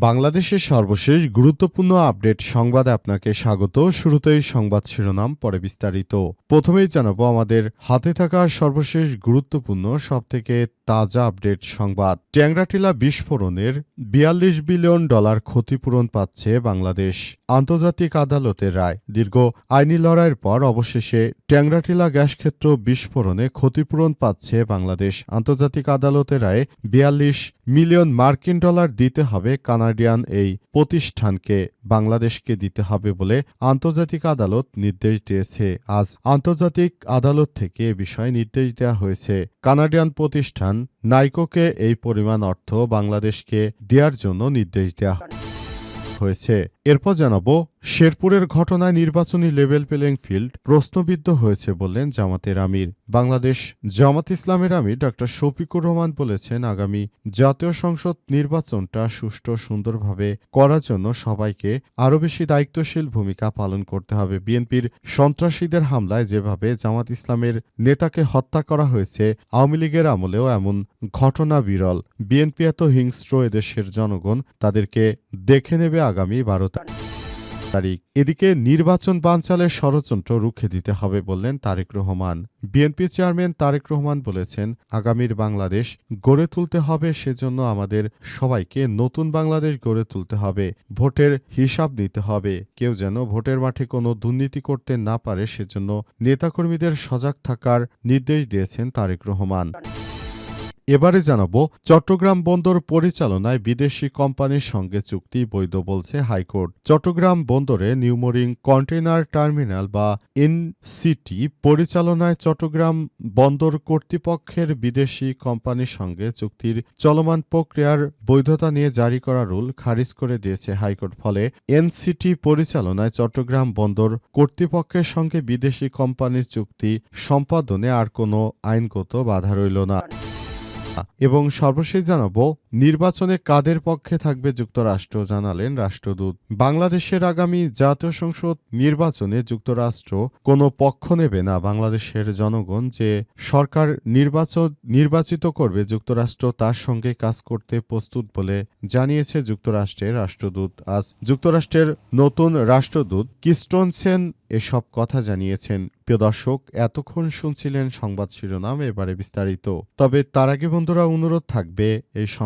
বাংলাদেশের সর্বশেষ গুরুত্বপূর্ণ আপডেট সংবাদে আপনাকে স্বাগত। শুরুতেই সংবাদ শিরোনাম, পরে বিস্তারিত। প্রথমেই জানাব আমাদের হাতে থাকা সর্বশেষ গুরুত্বপূর্ণ, সবথেকে তাজা আপডেট সংবাদ। ট্যাংরাটিলা বিস্ফোরণের বিয়াল্লিশ বিলিয়ন ডলার ক্ষতিপূরণ পাচ্ছে বাংলাদেশ। আন্তর্জাতিক আদালতের রায়। দীর্ঘ আইনি লড়াইয়ের পর অবশেষে ট্যাংরাটিলা গ্যাস ক্ষেত্র বিস্ফোরণে ক্ষতিপূরণ পাচ্ছে বাংলাদেশ। আন্তর্জাতিক আদালতের রায়ে বিয়াল্লিশ মিলিয়ন মার্কিন ডলার দিতে হবে কানাডিয়ান এই প্রতিষ্ঠানকে বাংলাদেশকে দিতে হবে বলে আন্তর্জাতিক আদালত নির্দেশ দিয়েছে। আজ আন্তর্জাতিক আদালত থেকে এ বিষয়ে নির্দেশ দেওয়া হয়েছে। কানাডিয়ান প্রতিষ্ঠান নাইকোকে এই পরিমাণ অর্থ বাংলাদেশকে দেওয়ার জন্য নির্দেশ দেওয়া হয়েছে। এরপর জানাব, শেরপুরের ঘটনায় নির্বাচনী লেভেল প্লেইং ফিল্ড প্রশ্নবিদ্ধ হয়েছে বললেন জামাতের আমির। বাংলাদেশ জামাত ইসলামের আমির ডক্টর শফিকুর রহমান বলেছেন, আগামী জাতীয় সংসদ নির্বাচনটা সুষ্ঠু সুন্দরভাবে করার জন্য সবাইকে আরও বেশি দায়িত্বশীল ভূমিকা পালন করতে হবে। বিএনপির সন্ত্রাসীদের হামলায় যেভাবে জামাত ইসলামের নেতাকে হত্যা করা হয়েছে, আওয়ামী লীগের আমলেও এমন ঘটনা বিরল। বিএনপি এত হিংস্র এদেশের জনগণ, তাদেরকে দেখে নেবে আগামী বারো তারিখ। এদিকে নির্বাচন বানচালের ষড়যন্ত্র রুখে দিতে হবে বললেন তারেক রহমান। বিএনপি চেয়ারম্যান তারেক রহমান বলেছেন, আগামীর বাংলাদেশ গড়ে তুলতে হবে, সেজন্য আমাদের সবাইকে নতুন বাংলাদেশ গড়ে তুলতে হবে। ভোটের হিসাব নিতে হবে। কেউ যেন ভোটের মাঠে কোনো দুর্নীতি করতে না পারে, সেজন্য নেতাকর্মীদের সজাগ থাকার নির্দেশ দিয়েছেন তারেক রহমান। এবারে জানাব, চট্টগ্রাম বন্দর পরিচালনায় বিদেশি কোম্পানির সঙ্গে চুক্তি বৈধ বলছে হাইকোর্ট। চট্টগ্রাম বন্দরে নিউমোরিং কন্টেনার টার্মিনাল বা এনসিটি পরিচালনায় চট্টগ্রাম বন্দর কর্তৃপক্ষের বিদেশি কোম্পানির সঙ্গে চুক্তির চলমান প্রক্রিয়ার বৈধতা নিয়ে জারি করা রুল খারিজ করে দিয়েছে হাইকোর্ট। ফলে এনসিটি পরিচালনায় চট্টগ্রাম বন্দর কর্তৃপক্ষের সঙ্গে বিদেশি কোম্পানির চুক্তি সম্পাদনে আর কোনো আইনগত বাধা রইল না। এবং সর্বশেষ জানাব নির্বাচনে কাদের পক্ষে থাকবে যুক্তরাষ্ট্র জানালেন রাষ্ট্রদূত। বাংলাদেশের আগামী জাতীয় সংসদ নির্বাচনে যুক্তরাষ্ট্র কোনো পক্ষ নেবে না। বাংলাদেশের জনগণ যে সরকার নির্বাচন, নির্বাচিত করবে, যুক্তরাষ্ট্র তার সঙ্গে কাজ করতে প্রস্তুত বলে জানিয়েছে যুক্তরাষ্ট্রের রাষ্ট্রদূত। আজ যুক্তরাষ্ট্রের নতুন রাষ্ট্রদূত কিস্টনসেন এসব কথা জানিয়েছেন। প্রিয় দর্শক, এতক্ষণ শুনছিলেন সংবাদ শিরোনাম, এবারে বিস্তারিত। তবে তার আগে বন্ধুরা, অনুরোধ থাকবে এই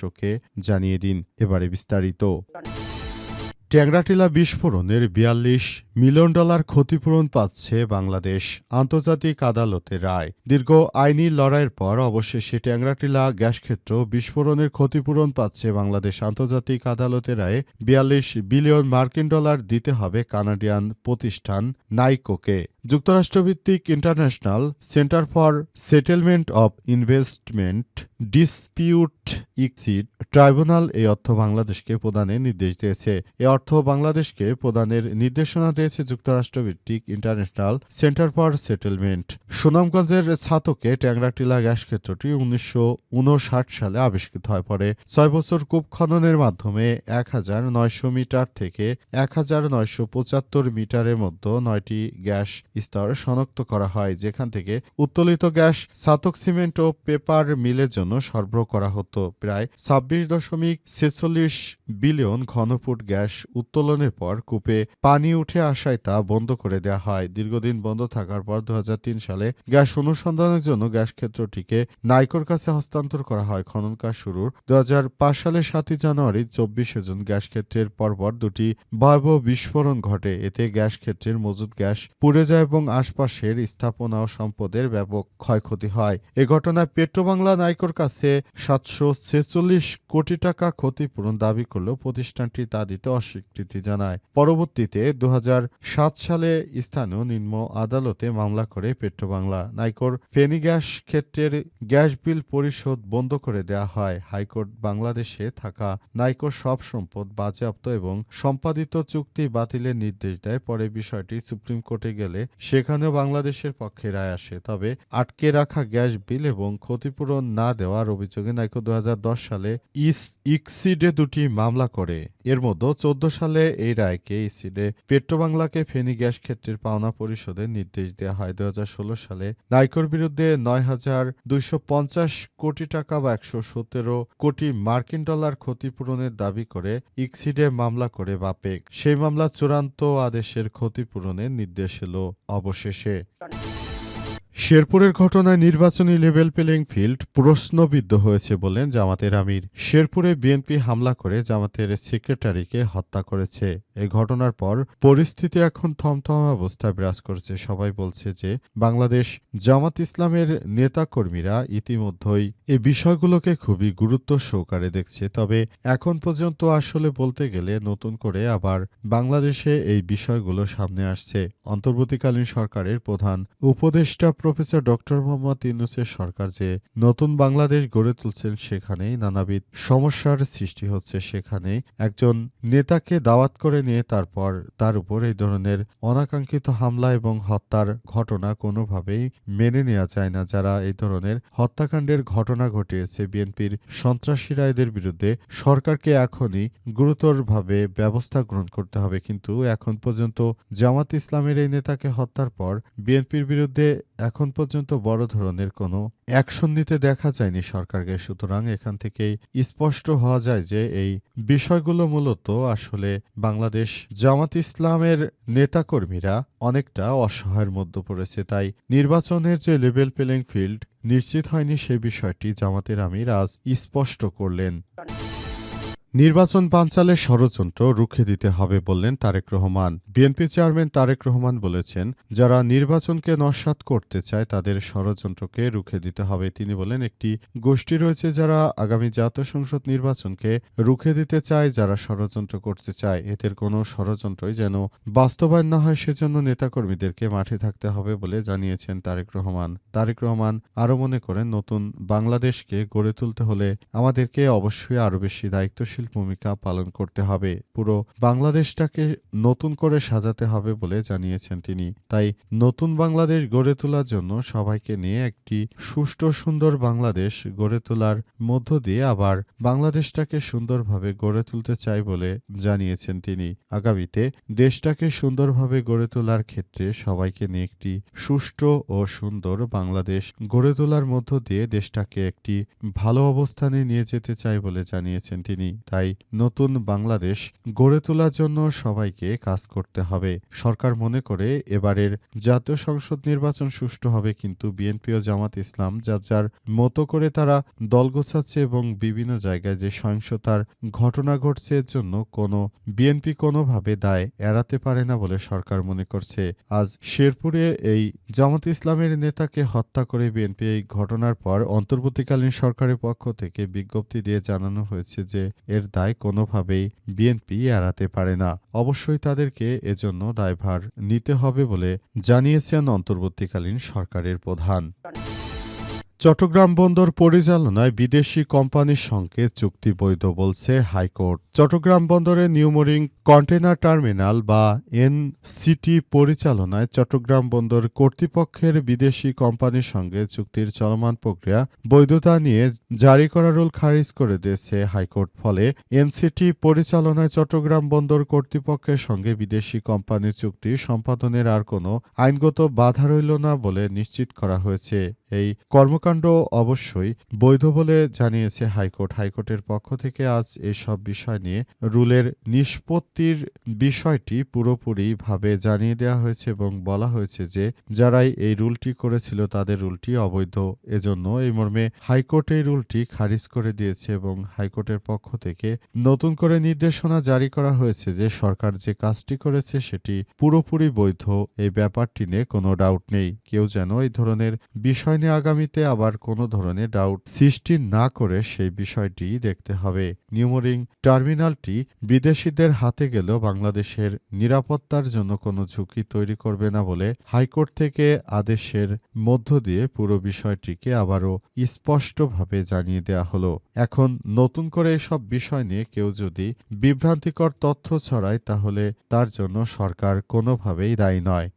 বিশ্বকে জানিয়ে দিন এবারে বিস্তারিত। ট্যাংরাটিলা বিস্ফোরণের বিয়াল্লিশ মিলিয়ন ডলার ক্ষতিপূরণ পাচ্ছে বাংলাদেশ আন্তর্জাতিক আদালতের রায়। দীর্ঘ আইনি লড়াইয়ের পর অবশেষে ট্যাংরাটিলা গ্যাস ক্ষেত্র বিস্ফোরণের ক্ষতিপূরণ পাচ্ছে বাংলাদেশ আন্তর্জাতিক আদালতের রায়ে। বিয়াল্লিশ বিলিয়ন মার্কিন ডলার দিতে হবে কানাডিয়ান প্রতিষ্ঠান নাইকোকে। যুক্তরাষ্ট্রভিত্তিক international centre for settlement of investment dispute ICSID tribunal এই অর্থ বাংলাদেশকে প্রদানের নির্দেশ দিয়েছে। এ অর্থ বাংলাদেশকে প্রদানের নির্দেশনা দিয়েছে যুক্তরাষ্ট্রভিত্তিক ইন্টারন্যাশনাল সেন্টার ফর সেটেলমেন্ট। সুনামগঞ্জের ছাতকে ট্যাংরাটিলা গ্যাস ক্ষেত্রটি উনিশশো উনষাট সালে আবিষ্কৃত হয় পরে ছয় বছর কূপ খননের মাধ্যমে এক হাজার নয়শো মিটার থেকে এক হাজার নয়শো পঁচাত্তর মিটারের মধ্যে নয়টি গ্যাস স্তর শনাক্ত করা হয়, যেখান থেকে উত্তোলিত গ্যাস ছাতক সিমেন্ট ও পেপার মিলের জন্য সরবরাহ করা হতো। প্রায় ছাব্বিশ দশমিক ছেচল্লিশ বিলিয়ন ঘনফুট গ্যাস উত্তোলনের পর কূপে পানি উঠে আসায় তা বন্ধ করে দেওয়া হয়। দীর্ঘদিন বন্ধ থাকার পর দু সালে গ্যাস অনুসন্ধানের জন্য গ্যাস ক্ষেত্রটিকে নাইকোর কাছে হস্তান্তর করা হয়। খনন কাজ শুরুর দু সালের সাতই জানুয়ারি চব্বিশে জুন গ্যাস ক্ষেত্রের পরপর দুটি ভয়াবহ বিস্ফোরণ ঘটে। এতে গ্যাস ক্ষেত্রের মজুদ গ্যাস পুড়ে যায় এবং আশপাশের স্থাপনা ও সম্পদের ব্যাপক ক্ষয়ক্ষতি হয়। এ ঘটনায় পেট্রোবাংলা নাইকোর কাছে সাতশো ছেচল্লিশ কোটি টাকা ক্ষতিপূরণ দাবি করলেও প্রতিষ্ঠানটি তা দিতে অস্বীকৃতি জানায়। পরবর্তীতে দু সালে স্থানীয় নিম্ন আদালতে মামলা করে পেট্রোবাংলা। নাইকোর ফেনী গ্যাস ক্ষেত্রের গ্যাস বিল পরিশোধ বন্ধ করে দেয়া হয়। হাইকোর্ট বাংলাদেশে থাকা নাইকোর সব সম্পদ বাজেয়াপ্ত এবং সম্পাদিত চুক্তি বাতিলের নির্দেশ দেয়। পরে বিষয়টি সুপ্রিম কোর্টে গেলে সেখানেও বাংলাদেশের পক্ষে রায় আসে, তবে আটকে রাখা গ্যাস বিল এবং ক্ষতিপূরণ না দেওয়ার অভিযোগে নাইকো দু হাজার দশ সালে ইস, ইক্সিডে দুটি মামলা করে। এর মধ্যে চোদ্দ সালে এই রায়কে ইসিডে পেট্রোবাংলাকে ফেনী গ্যাস ক্ষেত্রের পাওনা পরিশোধের নির্দেশ দেওয়া হয়। দু হাজার ষোলো সালে নাইকোর বিরুদ্ধে নয় হাজার দুইশো পঞ্চাশ কোটি টাকা বা একশো সতেরো কোটি মার্কিন ডলার ক্ষতিপূরণের দাবি করে ইক্সিডে মামলা করে বাপেক। সেই মামলা চূড়ান্ত আদেশের ক্ষতিপূরণের নির্দেশ এলো। অবশেষে। শেরপুরের ঘটনায় নির্বাচনী লেভেল প্লেইং ফিল্ড প্রশ্নবিদ্ধ হয়েছে বলেন জামাতের আমির। শেরপুরে বিএনপি হামলা করে জামাতের সেক্রেটারিকে হত্যা করেছে। এই ঘটনার পর পরিস্থিতি এখন থমথম অবস্থায় বিরাজ করছে। সবাই বলছে যে বাংলাদেশ জামাত ইসলামের নেতাকর্মীরা ইতিমধ্যেই এই বিষয়গুলোকে খুবই গুরুত্ব সহকারে দেখছে। তবে এখন পর্যন্ত আসলে বলতে গেলে নতুন করে আবার বাংলাদেশে এই বিষয়গুলো সামনে আসছে। অন্তর্বর্তীকালীন সরকারের প্রধান উপদেষ্টা প্রফেসর ডক্টর মোহাম্মদ ইউনুসের সরকার যে নতুন বাংলাদেশ গড়ে তুলছেন সেখানে নানাবিধ সমস্যার সৃষ্টি হচ্ছে সেখানে একজন নেতাকে দাওয়াত করে নিয়ে তারপর তার উপর এই ধরনের অনাকাঙ্ক্ষিত হামলা এবং হত্যার ঘটনা কোনোভাবেই মেনে নেওয়া যায় না। যারা এই ধরনের হত্যাকাণ্ডের ঘটনা ঘটিয়েছে, বিএনপির সন্ত্রাসীরা এদের বিরুদ্ধে সরকারকে এখনই গুরুতরভাবে ব্যবস্থা গ্রহণ করতে হবে। কিন্তু এখন পর্যন্ত জামাত ইসলামের এই নেতাকে হত্যার পর বিএনপির বিরুদ্ধে এখন পর্যন্ত বড় ধরনের কোনো অ্যাকশন নিতে দেখা যায়নি সরকারকে। সুতরাং এখান থেকেই স্পষ্ট হওয়া যায় যে এই বিষয়গুলো মূলত আসলে বাংলাদেশ জামাত ইসলামের নেতাকর্মীরা অনেকটা অসহায়ের মধ্যে পড়েছে। তাই নির্বাচনের যে লেভেল প্লেইং ফিল্ড নিশ্চিত হয়নি সে বিষয়টি জামাতের আমির আজ স্পষ্ট করলেন। নির্বাচন বানচালের ষড়যন্ত্র রুখে দিতে হবে বললেন তারেক রহমান। বিএনপি চেয়ারম্যান তারেক রহমান বলেছেন, যারা নির্বাচনকে নস্বাত করতে চায় তাদের ষড়যন্ত্রকে রুখে দিতে হবে। তিনি বলেন, একটি গোষ্ঠী রয়েছে যারা আগামী জাতীয় সংসদ নির্বাচনকে রুখে দিতে চায়, যারা ষড়যন্ত্র করতে চায়। এদের কোনো ষড়যন্ত্রই যেন বাস্তবায়ন না হয়, সেজন্য নেতাকর্মীদেরকে মাঠে থাকতে হবে বলে জানিয়েছেন তারেক রহমান। তারেক রহমান আরও মনে করেন, নতুন বাংলাদেশকে গড়ে তুলতে হলে আমাদেরকে অবশ্যই আরও বেশি দায়িত্বশীল ভূমিকা পালন করতে হবে। পুরো বাংলাদেশটাকে নতুন করে সাজাতে হবে বলে জানিয়েছেন তিনি। তাই নতুন বাংলাদেশ গড়ে তোলার জন্য সবাইকে নিয়ে একটি সুষ্ঠু সুন্দর বাংলাদেশ গড়ে তোলার মধ্য দিয়ে আবার বাংলাদেশটাকে সুন্দরভাবে গড়ে তুলতে চাই বলে জানিয়েছেন তিনি। আগামীতে দেশটাকে সুন্দরভাবে গড়ে তোলার ক্ষেত্রে সবাইকে নিয়ে একটি সুষ্ঠু ও সুন্দর বাংলাদেশ গড়ে তোলার মধ্য দিয়ে দেশটাকে একটি ভালো অবস্থানে নিয়ে যেতে চাই বলে জানিয়েছেন তিনি। তাই নতুন বাংলাদেশ গড়ে তোলার জন্য সবাইকে কাজ করতে হবে। সরকার মনে করে এবারের জাতীয় সংসদ নির্বাচন সুষ্ঠু হবে কিন্তু বিএনপি ও জামাত ইসলাম যার যার মতো করে তারা দল গোছাচ্ছে এবং বিভিন্ন জায়গায় যে সহিংসতার ঘটনা ঘটছে এর জন্য কোনো বিএনপি কোনোভাবে দায় এড়াতে পারে না বলে সরকার মনে করছে। আজ শেরপুরে এই জামাত ইসলামের নেতাকে হত্যা করে বিএনপি এই ঘটনার পর অন্তর্বর্তীকালীন সরকারের পক্ষ থেকে বিজ্ঞপ্তি দিয়ে জানানো হয়েছে যে এর দায় কোনোভাবেই বিএনপি এড়াতে পারে না। অবশ্যই তাদেরকে এজন্য দায়ভার নিতে হবে বলে জানিয়েছেন অন্তর্বর্তীকালীন সরকারের প্রধান। চট্টগ্রাম বন্দর পরিচালনায় বিদেশি কোম্পানির সঙ্গে চুক্তি বৈধ বলছে হাইকোর্ট। চট্টগ্রাম বন্দরে নিউমোরিং কন্টেনার টার্মিনাল বা এনসিটি পরিচালনায় চট্টগ্রাম বন্দর কর্তৃপক্ষের বিদেশি কোম্পানির সঙ্গে চুক্তির চলমান প্রক্রিয়া, বৈধতা নিয়ে জারি করা রুল খারিজ করে দিয়েছে হাইকোর্ট। ফলে এনসিটি পরিচালনায় চট্টগ্রাম বন্দর কর্তৃপক্ষের সঙ্গে বিদেশি কোম্পানির চুক্তি সম্পাদনের আর কোনো আইনগত বাধা রইল না বলে নিশ্চিত করা হয়েছে। এই কর্মকাণ্ড কর্মকাণ্ড অবশ্যই বৈধ বলে জানিয়েছে হাইকোর্ট। হাইকোর্টের পক্ষ থেকে আজ এসব বিষয় নিয়ে রুলের নিষ্পত্তির বিষয়টি পুরোপুরিভাবে জানিয়ে দেওয়া হয়েছে এবং বলা হয়েছে যে, যারাই এই রুলটি করেছিল তাদের রুলটি অবৈধ। এজন্য এই মর্মে হাইকোর্ট এই রুলটি খারিজ করে দিয়েছে এবং হাইকোর্টের পক্ষ থেকে নতুন করে নির্দেশনা জারি করা হয়েছে যে, সরকার যে কাজটি করেছে সেটি পুরোপুরি বৈধ। এই ব্যাপারটি নিয়ে কোনো ডাউট নেই। কেউ যেন এই ধরনের বিষয় নিয়ে আগামীতে আবার কোনো ধরনের ডাউট সৃষ্টি না করে সেই বিষয়টি দেখতে হবে। নিউমোরিং টার্মিনালটি বিদেশিদের হাতে গেলেও বাংলাদেশের নিরাপত্তার জন্য কোনো ঝুঁকি তৈরি করবে না বলে হাইকোর্ট থেকে আদেশের মধ্য দিয়ে পুরো বিষয়টিকে আবারও স্পষ্টভাবে জানিয়ে দেওয়া হলো। এখন নতুন করে এসব বিষয় নিয়ে কেউ যদি বিভ্রান্তিকর তথ্য ছড়ায় তাহলে তার জন্য সরকার কোনোভাবেই দায়ী নয়।